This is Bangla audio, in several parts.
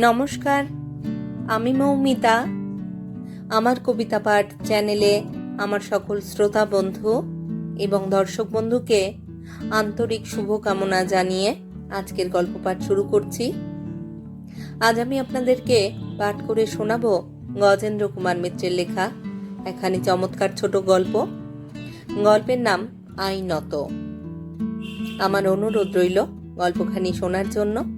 নমস্কার, আমি মৌমিতা। আমার কবিতা পাঠ চ্যানেলে আমার সকল শ্রোতা বন্ধু এবং দর্শক বন্ধুকে আন্তরিক শুভকামনা জানিয়ে আজকের গল্প পাঠ শুরু করছি। আজ আমি আপনাদেরকে পাঠ করে শোনাবো গজেন্দ্র কুমার মিত্রের লেখা একখানি চমৎকার ছোট গল্প। গল্পের নাম আইনত। আমার অনুরোধ রইল গল্পখানি শোনার জন্য।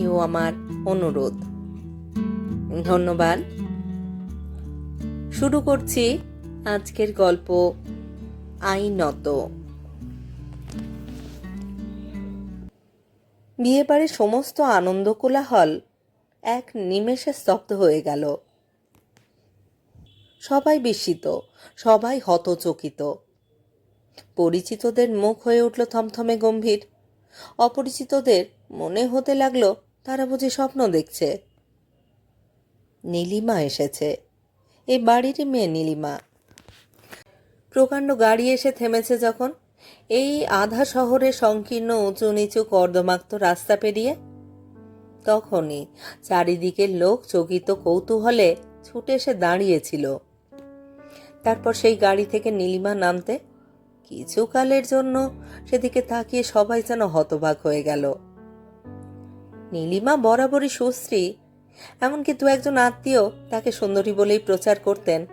এও আমার অনুরোধ। ধন্যবাদ। শুরু করছি আজকের গল্প আইনত। বিয়ে বাড়ির সমস্ত আনন্দ কোলাহল এক নিমেষে স্তব্ধ হয়ে গেল। সবাই বিস্মিত, সবাই হতচকিত। পরিচিতদের মুখ হয়ে উঠল থমথমে গম্ভীর। অপরিচিতদের মনে হতে লাগল তারা বুঝি স্বপ্ন দেখছে। নীলিমা এসেছে। এই বাড়িরই মেয়ে নীলিমা। প্রকাণ্ড গাড়ি এসে থেমেছে যখন এই আধা শহরে সংকীর্ণ উঁচু নিচু কর্দমাক্ত রাস্তা পেরিয়ে তখনই চারিদিকের লোক চকিত কৌতূহলে ছুটে এসে দাঁড়িয়েছিল। তারপর সেই গাড়ি থেকে নীলিমা নামতে কিছুকালের জন্য সেদিকে তাকিয়ে সবাই যেন হতবাক হয়ে গেল। নীলিমা বরাবরই সুশ্রী, এমনকি দু একজন আত্মীয় তাকে সুন্দরী বলেই প্রচার করতেন।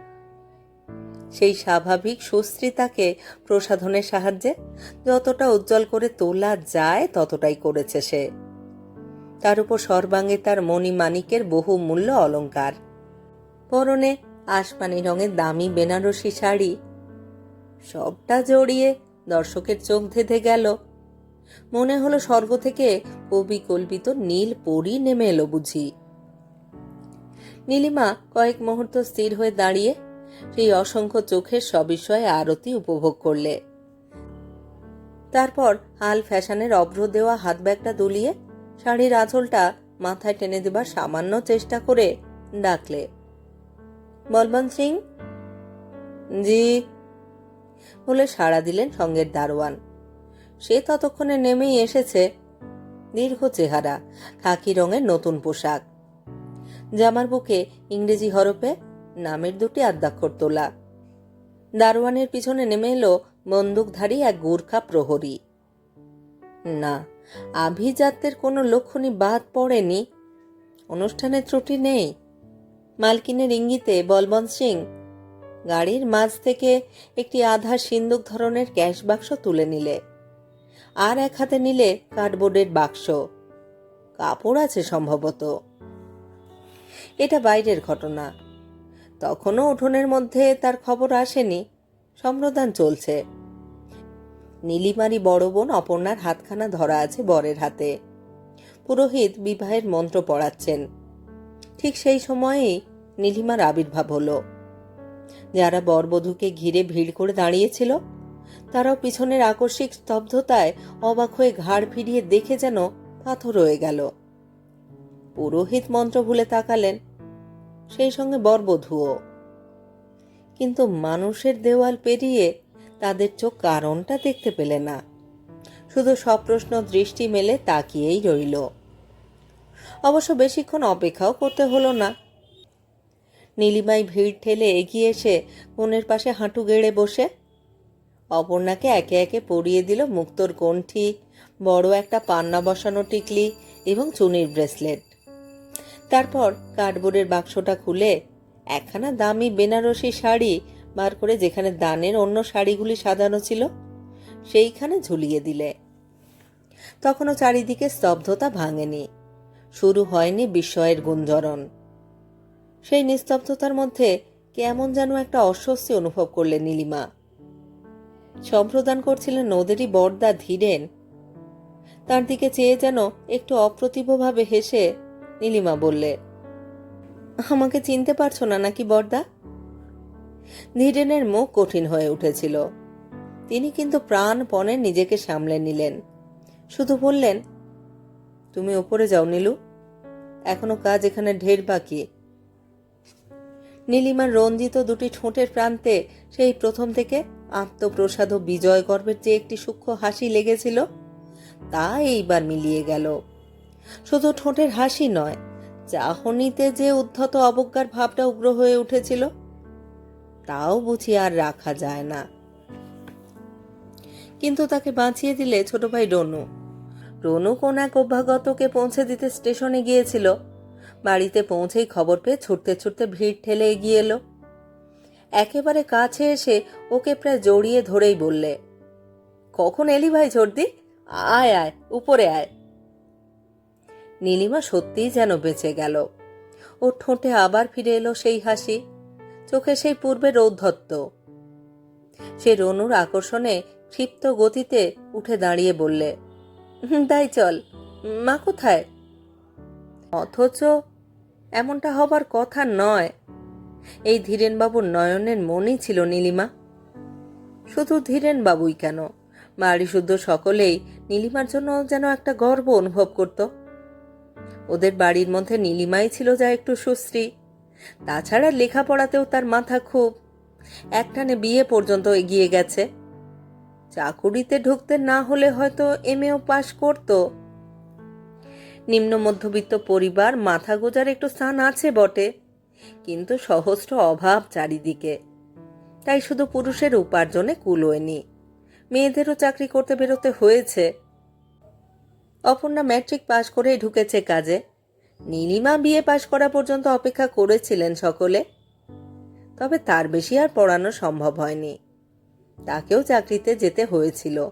সেই স্বাভাবিক সুশ্রীতাকে প্রসাধনের সাহায্যে যতটা উজ্জ্বল করে তোলা যায় ততটাই করেছে সে। তার উপর সর্বাঙ্গে তার মণিমাণিকের বহু মূল্য অলঙ্কার পরনে আসমানি রঙের দামি বেনারসি শাড়ি। সবটা জড়িয়ে দর্শকের চোখ ধেধে গেল। মনে হলো স্বর্গ থেকে অবিকল্পিত নীল পরি নেমে এলো বুঝি। নীলিমা কয়েক মুহূর্ত স্থির হয়ে দাঁড়িয়ে সেই অসংখ্য চোখের সবিষয়ে আরতি উপভোগ করলে। তারপর হাল ফ্যাশনের অভ্র দেওয়া হাত ব্যাগটা দুলিয়ে শাড়ির আঁচলটা মাথায় টেনে দেবার সামান্য চেষ্টা করে ডাকলে বলবন্ত সিং? জি। বলে সাড়া দিলেন সঙ্গের দারোয়ান। সে ততক্ষণে নেমেই এসেছে দীর্ঘ চেহারা, খাকি রঙের নতুন পোশাক। জামার বুকে ইংরেজি হরফে নামের দুটি আদ্যাক্ষর তোলা। দারোয়ানের পিছনে নেমে এলো বন্দুকধারী এক গোর্খা প্রহরী। না, আভিজাত্যের কোনো লক্ষণই বাদ পড়েনি। অনুষ্ঠানের ত্রুটি নেই। মালকিনের ইঙ্গিতে বলবন্ত সিং গাড়ির মাঝ থেকে একটি আধা সিন্দুক ধরনের ক্যাশ বাক্স তুলে নিলে। আর এক হাতে নিলে কার্ডবোর্ডের বাক্স। কাপড় আছে সম্ভবত। এটা বাইরের ঘটনা। তখনও উঠোনের মধ্যে তার খবর আসেনি। সম্প্রদান চলছে। নীলিমারি বড় বোন অপর্ণার হাতখানা ধরা আছে বরের হাতে। পুরোহিত বিবাহের মন্ত্র পড়াচ্ছেন। ঠিক সেই সময়েই নীলিমার আবির্ভাব হলো। যারা বরবধূকে ঘিরে ভিড় করে দাঁড়িয়েছিল তারাও পিছনের আকস্মিক স্তব্ধতায় অবাক হয়ে ঘাড় ফিরিয়ে দেখে যেন পাথর হয়ে গেল। পুরোহিত মন্ত্র ভুলে তাকালেন। সেই সঙ্গে বরবধূও। কিন্তু মানুষের দেওয়াল পেরিয়ে তাদের চোখ কারণটা দেখতে পেলে না। শুধু সপ্রশ্ন দৃষ্টি মেলে তাকিয়েই রইল। অবশ্য বেশিক্ষণ অপেক্ষাও করতে হলো না। নীলিমাই ভিড় ঠেলে এগিয়ে এসে কোণের পাশে হাঁটু গেড়ে বসে অপর্ণাকে একে একে পরিয়ে দিল মুক্তোর কণ্ঠি। বড় একটা পান্না বসানো টিকলি এবং চুনির ব্রেসলেট। তারপর কার্ডবোর্ডের বাক্সটা খুলে একখানা দামি বেনারসি শাড়ি বার করে যেখানে দানের অন্য শাড়িগুলি সাজানো ছিল, সেইখানে ঝুলিয়ে দিলে। তখনও চারিদিকে স্তব্ধতা ভাঙেনি। শুরু হয়নি বিস্ময়ের গুঞ্জরণ। সেই নিস্তব্ধতার মধ্যে কেমন যেন একটা অস্বস্তি অনুভব করলেন নীলিমা। সম্প্রদান করছিলেন ওদেরই বর্দা ধীরেন। তার দিকে চেয়ে যেন একটু অপ্রতিভভাবে হেসে নীলিমা বললে, আমাকে চিনতে পারছ না নাকি বর্দা? ধীরেনের মুখ কঠিন হয়ে উঠেছিল। তিনি কিন্তু প্রাণপণে নিজেকে সামলে নিলেন। শুধু বললেন, তুমি ওপরে যাও নীলু। এখনও কাজ এখানে ঢের বাকি। নীলিমার রঞ্জিত দুটি ঠোঁটের প্রান্তে সেই প্রথম থেকে আত্মপ্রসাদ ও বিজয় গর্বের যে একটি সূক্ষ্ম হাসি লেগেছিল। তা এইবার মিলিয়ে গেল। শুধু ঠোঁটের হাসি নয়, চাহনিতে যে উদ্ধত অবজ্ঞার ভাবটা উগ্র হয়ে উঠেছিল, তাও বুঝি আর রাখা যায় না। কিন্তু তাকে বাঁচিয়ে দিলে ছোট ভাই রনু। রনু কোন এক অভ্যাগতকে পৌঁছে দিতে স্টেশনে গিয়েছিল বাড়িতে পৌঁছেই খবর পেয়ে ছুটতে ছুটতে ভিড় ঠেলে এগিয়ে এলো। একেবারে কাছে এসে ওকে প্রায় জড়িয়ে ধরেই বললে, কখন এলি ভাই ঝর্দি? আয় আয়, উপরে আয়। নীলিমা সত্যিই যেন বেঁচে গেল। ওর ঠোঁটে আবার ফিরে এলো সেই হাসি, চোখে সেই পূর্বে ঔদ্ধত্য সে রনুর আকর্ষণে ক্ষিপ্ত গতিতে উঠে দাঁড়িয়ে বললে তাই চল, মা কোথায়? অথচ এমনটা হবার কথা নয়। এই ধীরেনবাবুর নয়নের মনই ছিল নীলিমা। শুধু ধীরেনবাবুই কেন? বাড়ি শুদ্ধ সকলেই নীলিমার জন্য যেন একটা গর্ব অনুভব করত। ওদের বাড়ির মধ্যে নীলিমাই ছিল যা একটু সুশ্রী। তাছাড়া লেখাপড়াতেও তার মাথা খুব। একটানে বিয়ে পর্যন্ত এগিয়ে গেছে। চাকুরিতে ঢুকতে না হলে হয়তো এমএও পাশ করত। নিম্ন মধ্যবিত্ত পরিবার মাথা গোজার একটু স্থান আছে বটে, কিন্তু সহস্র অভাব চারিদিকে। তাই শুধু পুরুষের উপার্জনে কুলোয়নি মেয়েদেরও চাকরি করতে বেরোতে হয়েছে। অপর্ণা ম্যাট্রিক পাশ করেই ঢুকেছে কাজে। নীলিমা বিয়ে পাশ করা পর্যন্ত অপেক্ষা করেছিলেন সকলে। তবে তার বেশি আর পড়ানো সম্ভব হয়নি। তাকেও চাকরিতে যেতে হয়েছিল।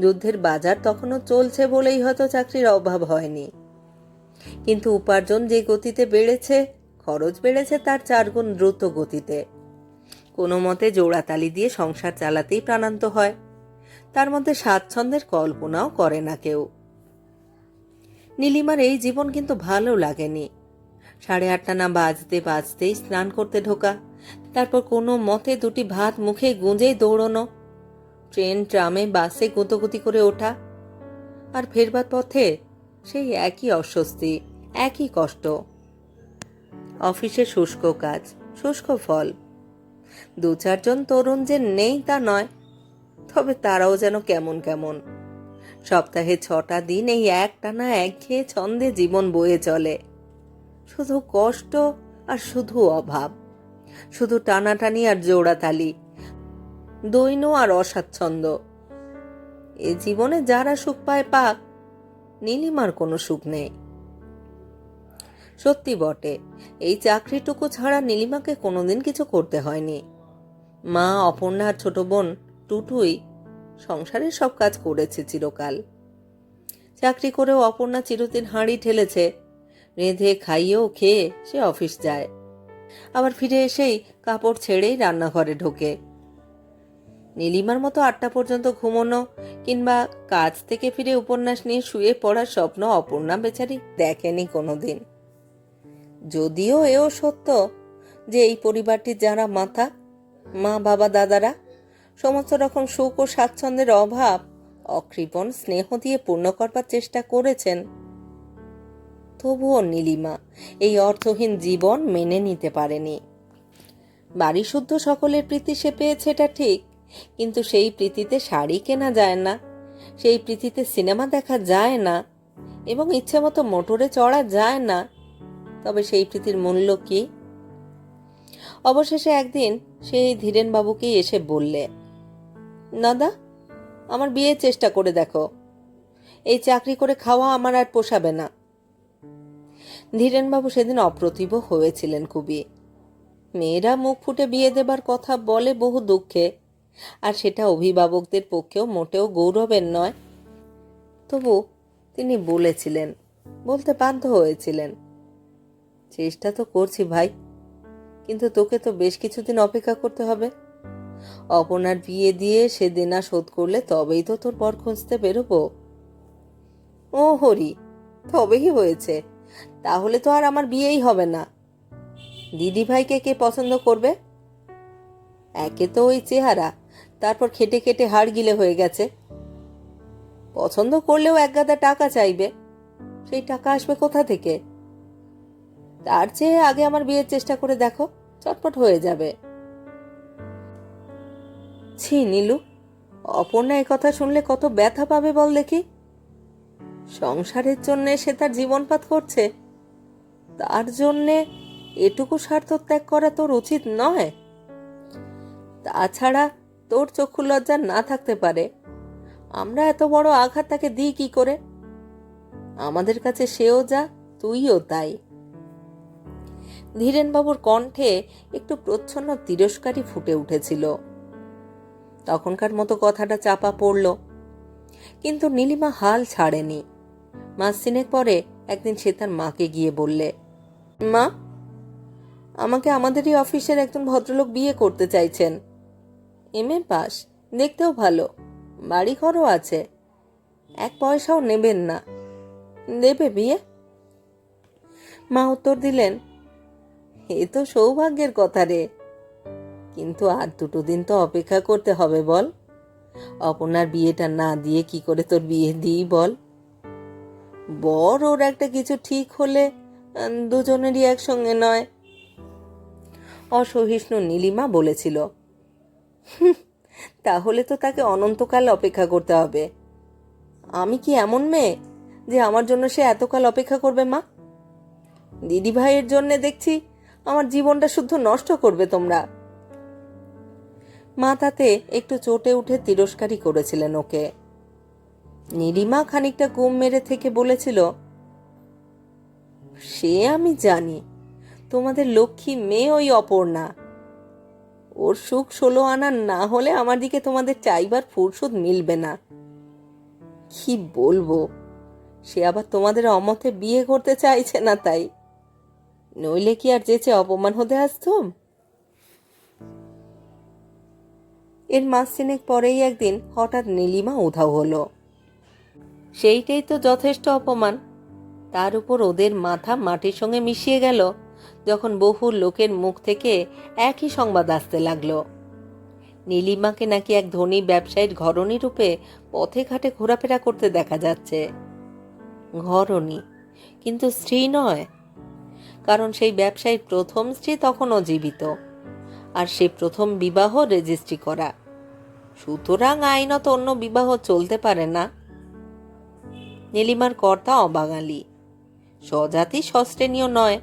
যুদ্ধের বাজার তখনও চলছে বলেই হয়তো চাকরির অভাব হয়নি। কিন্তু উপার্জন যে গতিতে বেড়েছে, খরচ বেড়েছে তার চারগুণ দ্রুত গতিতে। কোনো মতে জোড়াতালি দিয়ে সংসার চালাতেই প্রাণান্ত হয়। তার মধ্যে স্বাচ্ছন্দ্যের কল্পনাও করে না কেউ। নীলিমার এই জীবন কিন্তু ভালো লাগেনি। সাড়ে আটটা না বাজতে বাজতেই স্নান করতে ঢোকা, তারপর কোনো মতে দুটি ভাত মুখে গুঁজেই দৌড়নো ট্রেন, ট্রামে, বাসে গুঁতোগুতি করে ওঠা। আর ফেরবার পথে সেই একই অস্বস্তি, একই কষ্ট। অফিসে শুষ্ক কাজ, শুষ্ক ফল। দু চারজন তরুণ যে নেই তা নয়, তবে তারাও যেন কেমন কেমন। সপ্তাহে ছটা দিন এই একটানা একঘেয়ে ছন্দে জীবন বয়ে চলে। শুধু কষ্ট আর শুধু অভাব। শুধু টানাটানি আর জোড়াতালি। দৈন আর অস্বাচ্ছন্দ্য এ জীবনে যারা সুখ পায়, পাক। নীলিমার কোনো সুখ নেই। সত্যি বটে, এই চাকরিটুকু ছাড়া নীলিমাকে কোনোদিন কিছু করতে হয়নি। মা অপর্ণার ছোট বোন, টুটুই সংসারের সব কাজ করেছে চিরকাল। চাকরি করেও অপর্ণা চিরদিন হাঁড়ি ঠেলেছে, রেঁধে খাইয়েও খেয়ে সে অফিস যায়। আবার ফিরে এসেই কাপড় ছেড়েই রান্নাঘরে ঢোকে। নীলিমার মতো আটটা পর্যন্ত ঘুমোনো কিংবা কাজ থেকে ফিরে উপন্যাস নিয়ে শুয়ে পড়ার স্বপ্ন অপর্ণা বেচারি দেখেনি কোনোদিন। যদিও এও সত্য যে এই পরিবারটির যারা মাথা মা, বাবা, দাদারা, সমস্ত রকম সুখ ও স্বাচ্ছন্দ্যের অভাব, অকৃপণ স্নেহ দিয়ে পূর্ণ করবার চেষ্টা করেছেন, তবুও নীলিমা এই অর্থহীন জীবন মেনে নিতে পারেনি। বাড়ি শুদ্ধ সকলের প্রীতি সে পেয়েছে এটা ঠিক কিন্তু সেই প্রীতিতে শাড়ি কেনা যায় না। সেই প্রীতিতে সিনেমা দেখা যায় না এবং ইচ্ছে মতো মোটরে চড়া যায় না। তবে সেই প্রীতির মূল্য কি? অবশেষে একদিন সেই ধীরেন বাবুকেই এসে বললে, নদা, আমার বিয়ের চেষ্টা করে দেখো। এই চাকরি করে খাওয়া আমার আর পোষাবে না। ধীরেনবাবু সেদিন অপ্রতিভ হয়েছিলেন খুবই। মেয়েরা মুখ ফুটে বিয়ে দেবার কথা বলে বহু দুঃখে আর সেটা অভিভাবকদের পক্ষেও মোটেও গৌরবের নয়। তবু তিনি বলেছিলেন, বলতে বাধ্য হয়েছিলেন, চেষ্টা তো করছি ভাই, কিন্তু তোকে তো বেশ কিছুদিন অপেক্ষা করতে হবে। অপনার বিয়ে দিয়ে সে দেনা শোধ করলে তবেই তো তোর পর খুঁজতে বেরোবো। ও হরি, তবেই হয়েছে, তাহলে তো আর আমার বিয়েই হবে না। দিদি ভাইকে কে পছন্দ করবে? একে তো ওই চেহারা তারপর খেটে খেটে হাড় গিলে হয়ে গেছে। পছন্দ করলেও এক গাদা টাকা চাইবে। সেই টাকা আসবে কোথা থেকে? তার চেয়ে আগে আমার বিয়ের চেষ্টা করে দেখো, চটপট হয়ে যাবে। ছি, নীলু, অপর্ণা কথা শুনলে কত ব্যথা পাবে বল দেখি। সংসারের জন্যে সে তার জীবনপাত করছে। তার জন্যে এটুকু স্বার্থ ত্যাগ করা তোর উচিত নয়। তাছাড়া তোর চক্ষু লজ্জা না থাকতে পারে। আমরা এত বড় আঘাত তাকে দিই কি করে? আমাদের কাছে সেও যা, তুইও তাই। ধীরেনবাবুর কণ্ঠে একটু প্রচ্ছন্ন তিরস্কারই ফুটে উঠেছিল। তখনকার মতো কথাটা চাপা পড়ল। কিন্তু নীলিমা হাল ছাড়েনি। মাস তিনেক পরে একদিন সে তার মাকে গিয়ে বললে, মা, আমাকে আমাদেরই অফিসের একজন ভদ্রলোক বিয়ে করতে চাইছেন। এম এ পাস দেখতেও ভালো। বাড়ি ঘরও আছে। এক পয়সাও নেবেন না। দেবে বিয়ে? মা উত্তর দিলেন এ তো সৌভাগ্যের কথা রে। কিন্তু আর দুটো দিন তো অপেক্ষা করতে হবে বল। অপনার বিয়েটা না দিয়ে কি করে তোর বিয়ে দিই বল? বর ওর একটা কিছু ঠিক হলে দুজনেরই একসঙ্গে নয়। অসহিষ্ণু নীলিমা বলেছিল। "হুঁ, তাহলে তো তাকে অনন্তকাল অপেক্ষা করতে হবে। আমি কি এমন মেয়ে যে আমার জন্য সে এতকাল অপেক্ষা করবে, মা? দিদি ভাইয়ের জন্য দেখছি আমার জীবনটা শুদ্ধ নষ্ট করবে তোমরা। মা তাতে একটু চটে উঠে তিরস্কারই করেছিলেন ওকে। নীলিমা খানিকটা গুম মেরে থেকে বলেছিল, সে আমি জানি, তোমাদের লক্ষ্মী মেয়ে ওই অপর্ণা। ওর সুখ ষোলো আনা না হলে আমার দিকে তোমাদের চাইবার ফুরসুদ মিলবে না। কি বলব? সে আবার তোমাদের অমতে বিয়ে করতে চাইছে না তাই। নইলে কি আর যেচে অপমান হতে আসতুম? এর মাস তিনেক পরেই একদিন হঠাৎ নীলিমা উধাও হলো। সেইটাই তো যথেষ্ট অপমান। তার উপর ওদের মাথা মাটির সঙ্গে মিশিয়ে গেল। যখন বহু লোকের মুখ থেকে একই সংবাদ আসতে লাগল। নীলিমাকে নাকি এক ধনী ব্যবসায়ীর ঘরণী রূপে পথে ঘাটে ঘোরাফেরা করতে দেখা যাচ্ছে। ঘরণী, কিন্তু স্ত্রী নয়, কারণ সেই ব্যবসায়ীর প্রথম স্ত্রী তখনও জীবিত, আর সে প্রথম বিবাহ রেজিস্ট্রি করা। সুতরাং আইনত অন্য বিবাহ চলতে পারে না। নীলিমার কর্তা অবাঙালি, স্বজাতি সশ্রেণীয় নয়।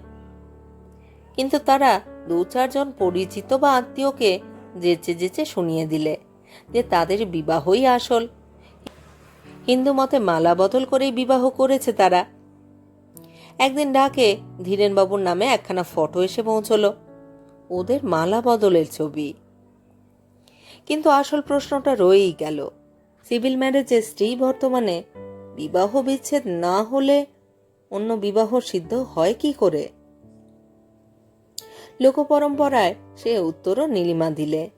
কিন্তু তারা দু চারজন পরিচিত বা আত্মীয়কে যেচে যেচে শুনিয়ে দিলে যে তাদের বিবাহই আসল। হিন্দু মতে মালা বদল করেই বিবাহ করেছে তারা। একদিন ডাকে ধীরেনবাবুর নামে একখানা ফটো এসে পৌঁছলো। ওদের মালা বদলের ছবি। কিন্তু আসল প্রশ্নটা রয়েই গেল। সিভিল ম্যারেজে স্ত্রী বর্তমানে বিবাহ বিচ্ছেদ না হলে অন্য বিবাহ সিদ্ধ হয় কি করে? লোকপরম্পরায় সে উত্তরও নীলিমা দিলে।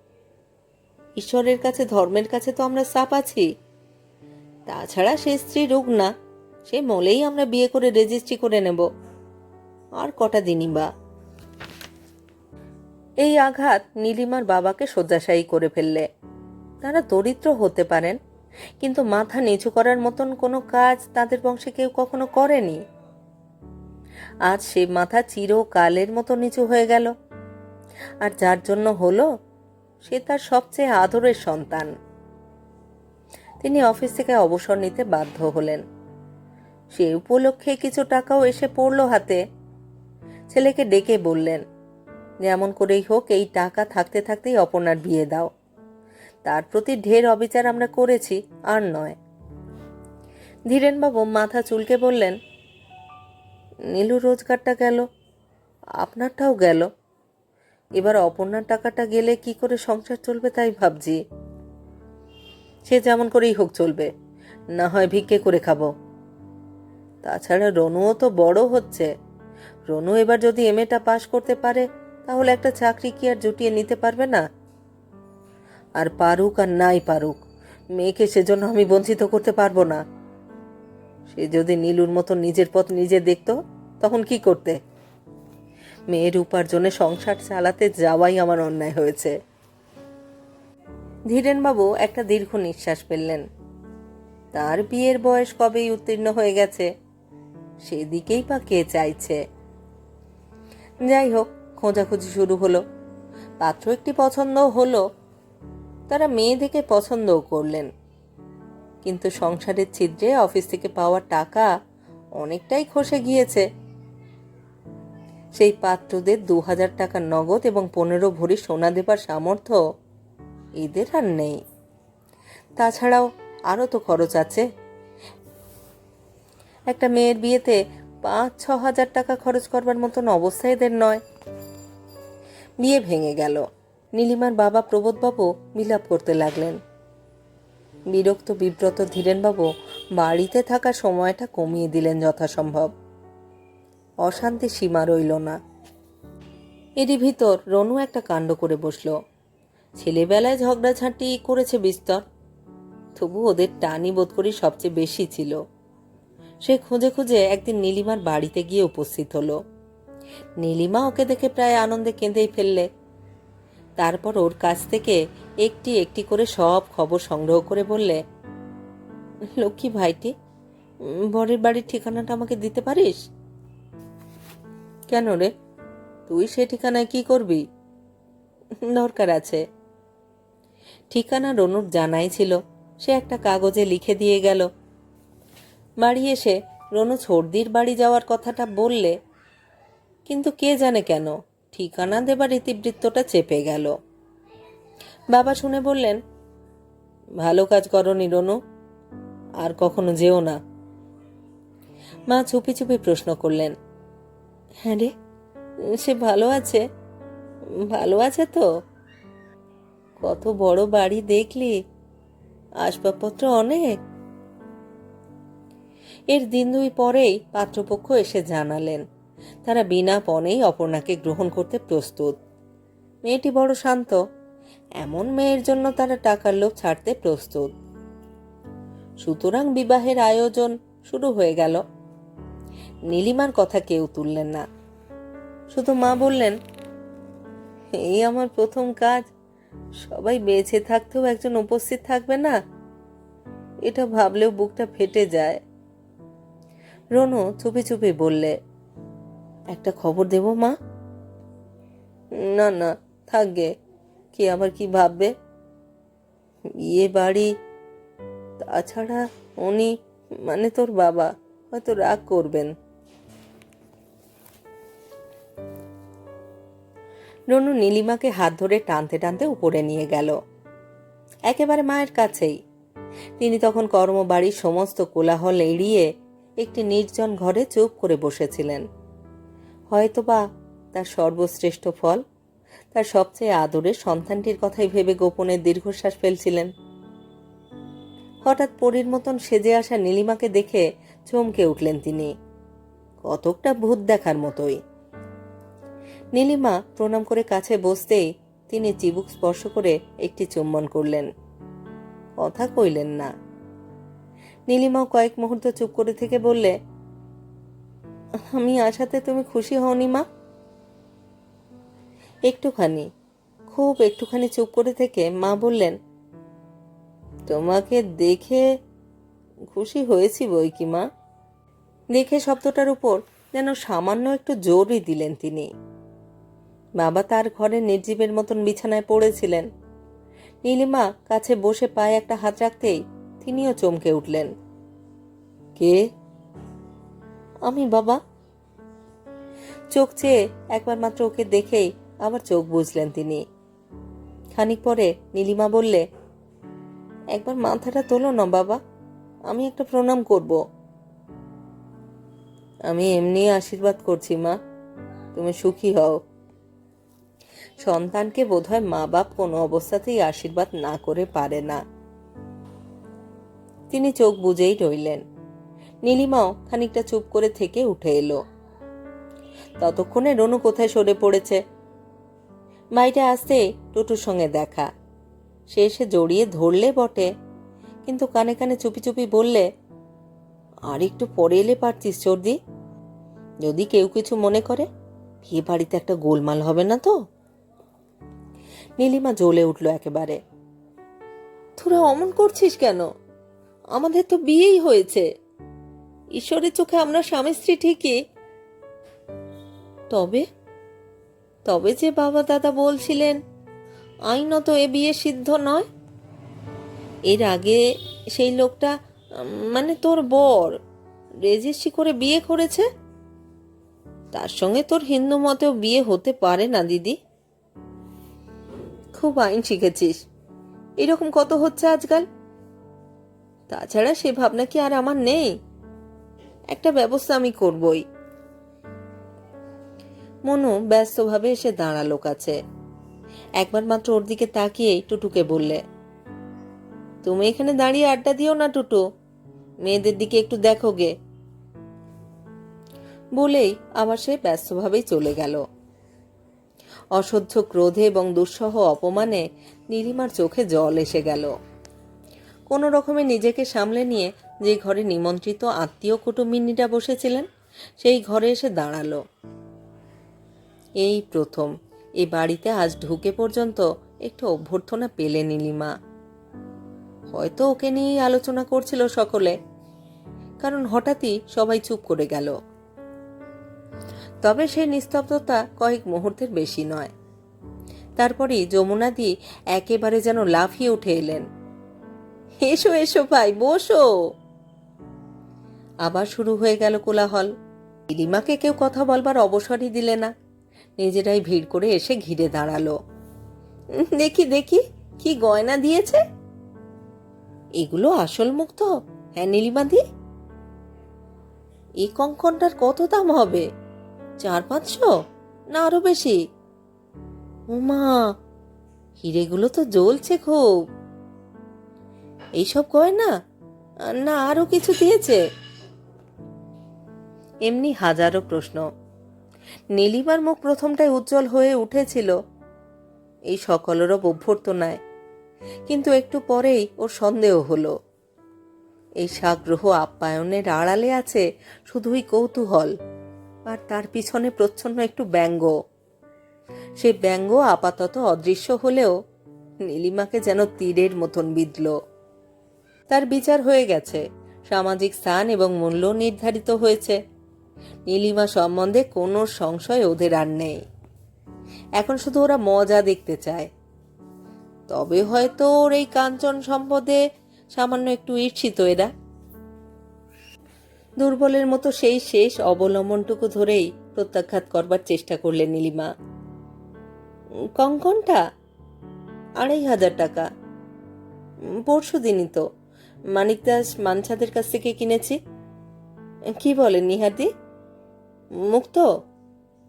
ঈশ্বরের কাছে, ধর্মের কাছে তো আমরা সাপ আছি। তাছাড়া সে স্ত্রী রোগ না সে মলেই আমরা বিয়ে করে রেজিস্ট্রি করে নেব। আর কটা দিনই বা। এই আঘাত নীলিমার বাবাকে শয্যাশায়ী করে ফেললে। তারা দরিদ্র হতে পারেন, কিন্তু মাথা নিচু করার মতন কোনো কাজ তাদের বংশে কেউ কখনো করেনি। আজ সে মাথা চিরকালের মতো নিচু হয়ে গেল। আর যার জন্য হলো, সে তার সবচেয়ে আদরের সন্তান। তিনি অফিস থেকে অবসর নিতে বাধ্য হলেন। সে উপলক্ষে কিছু টাকাও এসে পড়ল হাতে। ছেলেকে ডেকে বললেন, যেমন করেই হোক, এই টাকা থাকতে থাকতেই অপর্ণার বিয়ে দাও। তার প্রতি ঢের অবিচার আমরা করেছি, আর নয়। ধীরেনবাবু মাথা চুলকে বললেন নীলু রোজগারটা গেল, আপনারটাও গেল। এবার অপর্ণার টাকাটা গেলে কি করে সংসার চলবে তাই ভাবছি। সে যেমন করেই হোক চলবে, না হয় ভিক্ষে করে খাব। তাছাড়া রনুও তো বড় হচ্ছে। রনু এবার যদি এম এটা পাশ করতে পারে, তাহলে একটা চাকরি কি আর জুটিয়ে নিতে পারবে না? আর পারুক আর নাই পারুক, মেয়েকে সেজন্য আমি বঞ্চিত করতে পারব না। সে যদি নীলুর মতো নিজের পথ নিজে দেখতো, তখন কি করতে? মেয়ের উপার্জনে সংসার চালাতে যাওয়াই আমার অন্যায় হয়েছে। ধীরেনবাবু একটা দীর্ঘ নিঃশ্বাস ফেললেন। তার বিয়ের বয়স কবেই উত্তীর্ণ হয়ে গেছে, সেদিকেই বা কে চাইছে? যাই হোক, খোঁজাখুঁজি শুরু হলো। পাত্র একটি পছন্দ হলো, তারা মেয়ে দেখে পছন্দও করলেন। কিন্তু সংসারের ছিদ্রে অফিস থেকে পাওয়া টাকা অনেকটাই খসে গিয়েছে। সেই পাত্রদের দু হাজার টাকা নগদ এবং পনেরো ভরি সোনা দেবার সামর্থ্য এদের আর নেই। তাছাড়াও আরও তো খরচ আছে। একটা মেয়ের বিয়েতে পাঁচ ছ হাজার টাকা খরচ করবার মতন অবস্থা এদের নয়। বিয়ে ভেঙে গেল। নীলিমার বাবা প্রবোধবাবু বিলাপ করতে লাগলেন। বিরক্ত বিব্রত ধীরেনবাবু বাড়িতে থাকা সময়টা কমিয়ে দিলেন যথাসম্ভব। অশান্তি সীমা রইল না। এরই ভিতর রনু একটা কাণ্ড করে বসল। ছেলেবেলায় ঝগড়াঝাঁটি করেছে বিস্তর। তবু ওদের টানি বোধ করি সবচেয়ে বেশি ছিল। সে খুঁজে খুঁজে একদিন নীলিমার বাড়িতে গিয়ে উপস্থিত হলো। নীলিমা ওকে দেখে প্রায় আনন্দে কেঁদেই ফেললে। তারপর ওর কাছ থেকে একটি একটি করে সব খবর সংগ্রহ করে বললে, লক্ষ্মী ভাইটি, বরের বাড়ির ঠিকানাটা আমাকে দিতে পারিস? কেন রে? তুই সে ঠিকানায় কি করবি? দরকার আছে। ঠিকানা রনুর জানাই ছিল, সে একটা কাগজে লিখে দিয়ে গেল। বাড়ি এসে রনু ছর্দির বাড়ি যাওয়ার কথাটা বললে, কিন্তু কে জানে কেন, ঠিকানা দেবার ইতিবৃত্তটা চেপে গেল। বাবা শুনে বললেন, ভালো কাজ করো রনু, আর কখনো যেও না। মা চুপি চুপি প্রশ্ন করলেন হ্যাঁ রে, সে ভালো আছে ভালো আছে তো? কত বড় বাড়ি দেখলি, আসবাবপত্র অনেক। এর দিন দুই পরেই পাত্রপক্ষ এসে জানালেন, তারা বিনা পণেই অপর্ণাকে গ্রহণ করতে প্রস্তুত। মেয়েটি বড় শান্ত এমন মেয়ের জন্য তারা টাকার লোভ ছাড়তে প্রস্তুত। সুতরাং বিবাহের আয়োজন শুরু হয়ে গেল। নীলিমার কথা কেউ তুললেন না। শুধু মা বললেন, এই আমার প্রথম কাজ। সবাই বেঁচে থাকতেও একজন উপস্থিত থাকবে না। এটা ভাবলেও বুকটা ফেটে যায়। রনু চুপি চুপি বললে, একটা খবর দেব মা? না না থাকবে কে আবার কি ভাববে? বিয়ে বাড়ি? তাছাড়া উনি মানে তোর বাবা, হয়তো রাগ করবেন। রনু নীলিমাকে হাত ধরে টানতে টানতে উপরে নিয়ে গেল। একেবারে মায়ের কাছেই। তিনি তখন কর্মবাড়ির সমস্ত কোলাহল এড়িয়ে একটি নির্জন ঘরে চুপ করে বসেছিলেন। হয়তোবা তার সর্বশ্রেষ্ঠ ফল তার সবচেয়ে আদরের সন্তানটির কথাই ভেবে গোপনে দীর্ঘশ্বাস ফেলছিলেন। হঠাৎ পরীর মতন সেজে আসা নীলিমাকে দেখে চমকে উঠলেন তিনি। কতকটা ভূত দেখার মতোই। নীলিমা প্রণাম করে কাছে বসতেই তিনি চিবুক স্পর্শ করে একটি চুম্বন করলেন। কথা কইলেন না। নীলিমাও কয়েক মুহূর্ত চুপ করে থেকে বললে, আমি আশাতে তুমি খুশি হওনি মা? একটুখানি। খুব একটুখানি চুপ করে থেকে মা বললেন, তোমাকে দেখে খুশি হয়েছি বই কি মা? দেখে শব্দটার উপর যেন সামান্য একটু জোরই দিলেন তিনি। বাবা তার ঘরে নির্জীবের মতন বিছানায় পড়েছিলেন। নীলিমা কাছে বসে পায়ে একটা হাত রাখতেই তিনিও চমকে উঠলেন। কে? আমি, বাবা। চোখ চেয়ে একবার মাত্র ওকে দেখেই আবার চোখ বুঝলেন তিনি। খানিক পরে নীলিমা বললে, একবার মাথাটা তোলো না বাবা, আমি একটা প্রণাম করব। আমি এমনি আশীর্বাদ করছি মা, তুমি সুখী হও। সন্তানকে বোধহয় মা বাপ কোনো অবস্থাতেই আশীর্বাদ না করে পারে না। তিনি চোখ বুঝেই রইলেন। নীলিমাও খানিকটা চুপ করে থেকে উঠে এলো। ততক্ষণে রনু কোথায় সরে পড়েছে? বাইরে আসতে টুটুর সঙ্গে দেখা। সে এসে জড়িয়ে ধরলে বটে, কিন্তু কানে কানে চুপি চুপি বললে, আর একটু পরে এলে পারতিস চর্দি। যদি কেউ কিছু মনে করে, বিয়ে বাড়িতে একটা গোলমাল হবে না তো? নীলিমা জ্বলে উঠল একেবারে। তোরা অমন করছিস কেন? আমাদের তো বিয়েই হয়েছে। ঈশ্বরের চোখে আমরা স্বামী স্ত্রী ঠিকই। তবে তবে যে বাবা দাদা বলছিলেন, আইনত এ বিয়ে সিদ্ধ নয়। এর আগে সেই লোকটা মানে তোর বর, রেজিস্ট্রি করে বিয়ে করেছে? তার সঙ্গে তোর হিন্দু মতেও বিয়ে হতে পারে না, দিদি। খুব আইন শিখেছিস। এরকম কত হচ্ছে আজকাল? তাছাড়া সে ভাবনা কি আর আমার নেই? একটা ব্যবস্থা আমি করবই। মনু ব্যস্তভাবে এসে দাঁড়াল কাছে। একবার মাত্র ওর দিকে তাকিয়েই টুটুকে বললে, তুমি এখানে দাঁড়িয়ে আড্ডা দিও না টুটু, মেয়েদের দিকে একটু দেখো গে। বলেই আবার সে ব্যস্তভাবেই চলে গেল। অসহ্য ক্রোধে এবং দুঃসহ অপমানে নীলিমার চোখে জল এসে গেল। কোনো রকমে নিজেকে সামলে নিয়ে যে ঘরে নিমন্ত্রিত আত্মীয় কুটুম্বিনীরা বসেছিলেন, সেই ঘরে এসে দাঁড়াল। এই প্রথম। এ বাড়িতে আজ ঢুকে পর্যন্ত একটু অভ্যর্থনা পেলে নীলিমা। হয়তো ওকে নিয়েই আলোচনা করছিল সকলে, কারণ হঠাৎই সবাই চুপ করে গেল। তবে সেই নিস্তব্ধতা কয়েক মুহূর্তের বেশি নয়। তারপরেই যমুনাদি একেবারে যেন লাফিয়ে উঠে এলেন। এসো এসো ভাই, বসো। আবার শুরু হয়ে গেল কোলাহল। নীলিমাকে কেউ কথা বলবার অবসরই দিলে না। নিজেরাই ভিড় করে এসে ঘিরে দাঁড়াল। দেখি দেখি, কি গয়না দিয়েছে? এগুলো আসল মুক্ত হ্যাঁ নীলিমাদি? এই কঙ্কনটার কত দাম হবে? চার পাঁচশো? না, আরও বেশি? উমা, হিরেগুলো তো জ্বলছে খুব। এইসব গয়না? না, আরও কিছু দিয়েছে। এমনি হাজারো প্রশ্ন। নীলিমার মুখ প্রথমটাই উজ্জ্বল হয়ে উঠেছিল। এই সকলেরও অভ্যর্থনায়। কিন্তু একটু পরেই ওর সন্দেহ হলো। এই সাগ্রহ আপ্যায়নের আড়ালে আছে শুধুই কৌতূহল, আর তার পিছনে প্রচ্ছন্ন একটু ব্যঙ্গ। সেই ব্যঙ্গ আপাতত অদৃশ্য হলেও নীলিমাকে যেন তীরের মতন বিঁধল। তার বিচার হয়ে গেছে, সামাজিক স্থান এবং মূল্য নির্ধারিত হয়েছে। নীলিমা সম্বন্ধে কোনো সংশয় ওদের আর নেই। এখন শুধু ওরা মজা দেখতে চায়। তবে হয়তো ওর এই কাঞ্চন সম্পদে সামান্য একটু ঈর্ষিত এরা। দুর্বলের মতো সেই শেষ অবলম্বনটুকু ধরেই প্রত্যাখ্যাত করবার চেষ্টা করলেন নীলিমা। কঙ্কনটা? আড়াই হাজার টাকা। পরশু দিনই তো। মানিক দাস মানসাদের কাছ থেকে কিনেছি। কি বলেন নিহাতি? মুক্ত?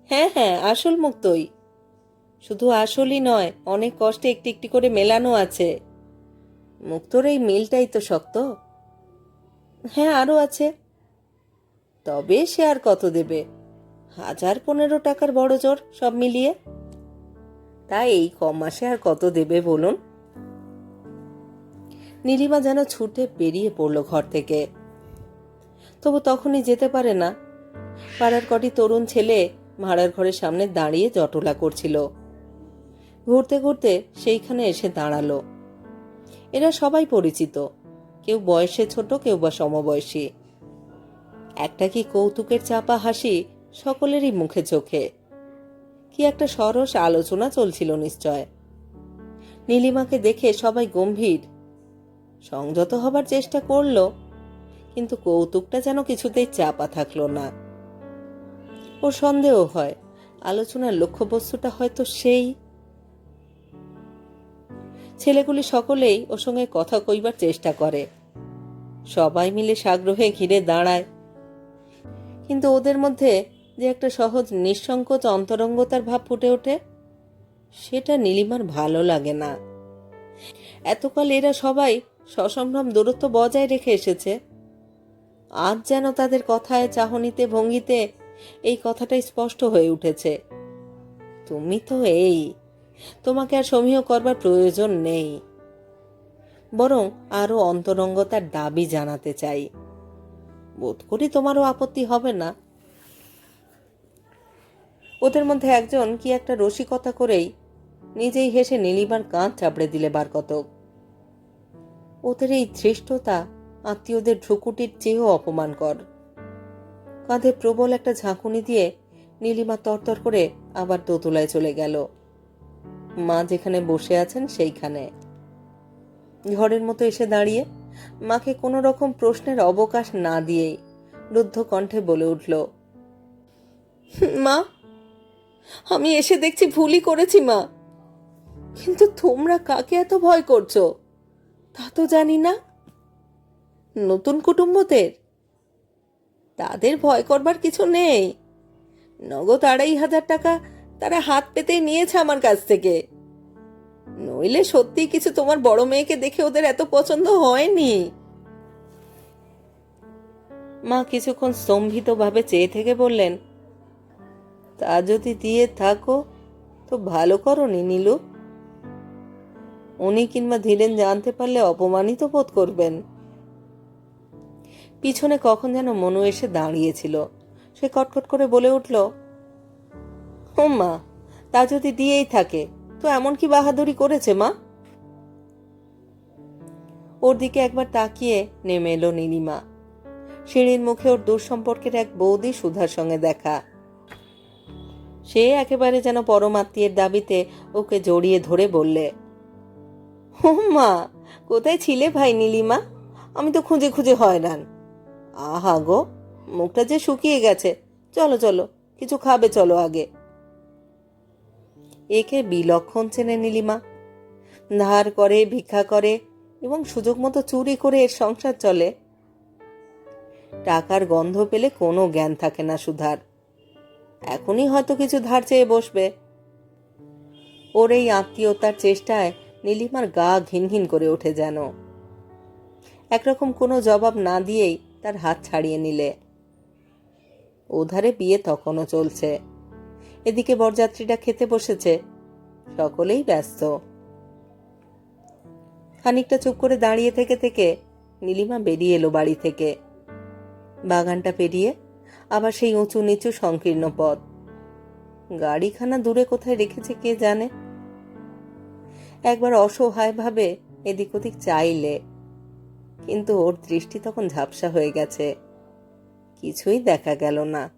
হ্যাঁ হ্যাঁ আসল মুক্তই। শুধু আসলই নয়, অনেক কষ্টে একটি একটি করে মেলানো আছে। মুক্তর এই মিলটাই তো শক্ত। হ্যাঁ আরও আছে। তবে সে আর কত দেবে? হাজার পনেরো টাকার বড় জোর সব মিলিয়ে? তাই এই কম মাসে আর কত দেবে বলুন? নীলিমা যেন ছুটে বেরিয়ে পড়ল ঘর থেকে। তবু তখনই যেতে পারে না। পাড়ার কটি তরুণ ছেলে ভাড়ার ঘরের সামনে দাঁড়িয়ে জটলা করছিল। ঘুরতে ঘুরতে সেইখানে এসে দাঁড়াল। এরা সবাই পরিচিত। কেউ বয়সে ছোট, কেউ বা সমবয়সী। একটা কি কৌতুকের চাপা হাসি সকলেরই মুখে চোখে? কি একটা সরস আলোচনা চলছিল নিশ্চয়। নীলিমাকে দেখে সবাই গম্ভীর। সংযত হবার চেষ্টা করল, কিন্তু কৌতুকটা যেন কিছুতেই চাপা থাকল না। ওর সন্দেহ হয়। আলোচনার লক্ষ্যবস্তুটা হয়তো সেই। ছেলেগুলি সকলেই ওর সঙ্গে কথা কইবার চেষ্টা করে। সবাই মিলে সাগ্রহে ঘিরে দাঁড়ায়। কিন্তু ওদের মধ্যে যে একটা সহজ নিঃসংকোচ অন্তরঙ্গতার ভাব ফুটে ওঠে, সেটা নীলিমার ভালো লাগে না। এতকাল এরা সবাই সসম্ভ্রম দূরত্ব বজায় রেখে এসেছে। আজ যেন তাদের কথায় চাহনিতে, ভঙ্গিতে এই কথাটাই স্পষ্ট হয়ে উঠেছে। তুমি তো এই। তোমাকে আর সমীহ করবার প্রয়োজন নেই। বরং আরও অন্তরঙ্গতার দাবি জানাতে চাই। বোধ করি তোমারও আপত্তি হবে না। ওদের মধ্যে একজন কি একটা রসিকতা করেই নিজেই হেসে নীলিমার কাঁধ চাপড়ে দিলে বার কতক ওদের এই ধৃষ্টতা আত্মীয়দের ঢুকুটির চেয়েও অপমানকর। কাঁধে প্রবল একটা ঝাঁকুনি দিয়ে নীলিমা তরতর করে আবার দোতলায় চলে গেল। মা যেখানে বসে আছেন সেইখানে। ঘরের মতো এসে দাঁড়িয়ে মাকে কোনো রকম প্রশ্নের অবকাশ না দিয়েই রুদ্ধ কণ্ঠে বলে উঠল, মা, আমি এসে দেখছি ভুলই করেছি মা। কিন্তু তোমরা কাকে এত ভয় করছ? তা তো জানি না। নতুন কুটুম্বদের তাদের ভয় করবার কিছু নেই। নগদ আড়াই হাজার টাকা তারা হাত পেতেই নিয়েছে আমার কাছ থেকে। নইলে সত্যি কিছু তোমার বড় মেয়েকে দেখে ওদের এত পছন্দ হয়নি। মা কিছুক্ষণ স্তম্ভিতভাবে চেয়ে থেকে বললেন, তা যদি দিয়ে থাকো, তো ভালো করনি নীলু। উনি কিংবা ধীরেন জানতে পারলে অপমানিত বোধ করবেন। পিছনে কখন যেন মনু এসে দাঁড়িয়েছিল। সে কটকট করে বলে উঠল মা তা যদি দিয়েই থাকে, তো এমন কি বাহাদুরি করেছে মা? ওর দিকে একবার তাকিয়ে নেমে এলো নীলিমা। সিঁড়ির মুখে ওর দূর সম্পর্কের এক বৌদি সুধার সঙ্গে দেখা। সে একেবারে যেন পরমাত্মীয়ের দাবিতে ওকে জড়িয়ে ধরে বললে মা কোথায় ছিলে ভাই নীলিমা? আমি তো খুঁজে খুঁজে হয়রান। আহা গো, মুখটা যে শুকিয়ে গেছে। চলো চলো, কিছু খাবে, চলো আগে। একে বিলক্ষণ চেনে নীলিমা। ধার করে, ভিক্ষা করে এবং সুযোগ মতো চুরি করে এর সংসার চলে। টাকার গন্ধ পেলে কোনো জ্ঞান থাকে না সুধার। এখনই হয়তো কিছু ধার চেয়ে বসবে। ওর এই আত্মীয়তার চেষ্টায় নীলিমার গা ঘিনঘিন করে ওঠে যেন। একরকম কোনো জবাব না দিয়েই তার হাত ছাড়িয়ে নিলে। ওধারে বিয়ে তখনও চলছে। এদিকে বরযাত্রীরা খেতে বসেছে। সকলেই ব্যস্ত। খানিকটা চুপ করে দাঁড়িয়ে থেকে থেকে নীলিমা বেরিয়ে এলো বাড়ি থেকে। বাগানটা পেরিয়ে আবার সেই উঁচু নিচু সংকীর্ণ পথ। গাড়িখানা দূরে কোথায় রেখেছে কে জানে? একবার অসহায়ভাবে এদিক ওদিক চাইলে কিন্তু ওর দৃষ্টি তখন ঝাপসা হয়ে গেছে। কিছুই দেখা গেল না।